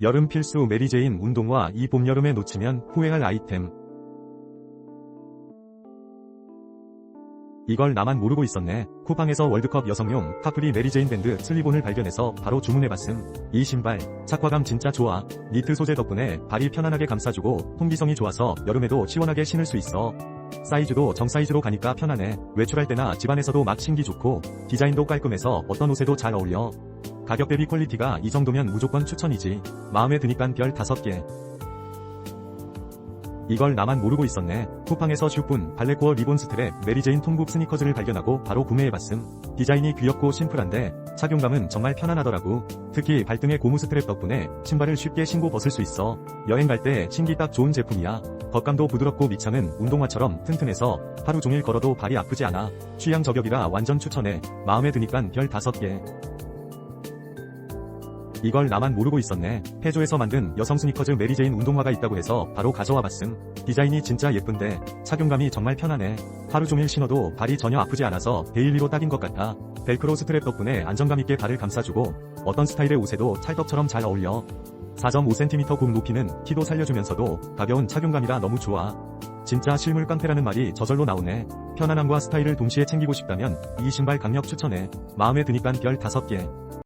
여름 필수 메리제인 운동화 이 봄 여름에 놓치면 후회할 아이템. 이걸 나만 모르고 있었네. 쿠팡에서 월드컵 여성용 카프리 메리제인 밴드 슬리본을 발견해서 바로 주문해봤음. 이 신발, 착화감 진짜 좋아. 니트 소재 덕분에 발이 편안하게 감싸주고 통기성이 좋아서 여름에도 시원하게 신을 수 있어. 사이즈도 정사이즈로 가니까 편하네. 외출할 때나 집안에서도 막 신기 좋고 디자인도 깔끔해서 어떤 옷에도 잘 어울려. 가격 대비 퀄리티가 이 정도면 무조건 추천이지. 마음에 드니깐 별 5개. 이걸 나만 모르고 있었네. 쿠팡에서 슈뿐 발레코어 리본 스트랩 메리제인 통굽 스니커즈를 발견하고 바로 구매해봤음. 디자인이 귀엽고 심플한데 착용감은 정말 편안하더라고. 특히 발등에 고무 스트랩 덕분에 신발을 쉽게 신고 벗을 수 있어. 여행 갈 때 신기 딱 좋은 제품이야. 겉감도 부드럽고 밑창은 운동화처럼 튼튼해서 하루 종일 걸어도 발이 아프지 않아. 취향 저격이라 완전 추천해. 마음에 드니깐 별 5개. 이걸 나만 모르고 있었네. 페조에서 만든 여성 스니커즈 메리제인 운동화가 있다고 해서 바로 가져와 봤음. 디자인이 진짜 예쁜데 착용감이 정말 편하네. 하루 종일 신어도 발이 전혀 아프지 않아서 데일리로 딱인 것 같아. 벨크로 스트랩 덕분에 안정감 있게 발을 감싸주고 어떤 스타일의 옷에도 찰떡처럼 잘 어울려. 4.5cm 굽 높이는 키도 살려주면서도 가벼운 착용감이라 너무 좋아. 진짜 실물 깡패라는 말이 저절로 나오네. 편안함과 스타일을 동시에 챙기고 싶다면 이 신발 강력 추천해. 마음에 드니깐 별 5개.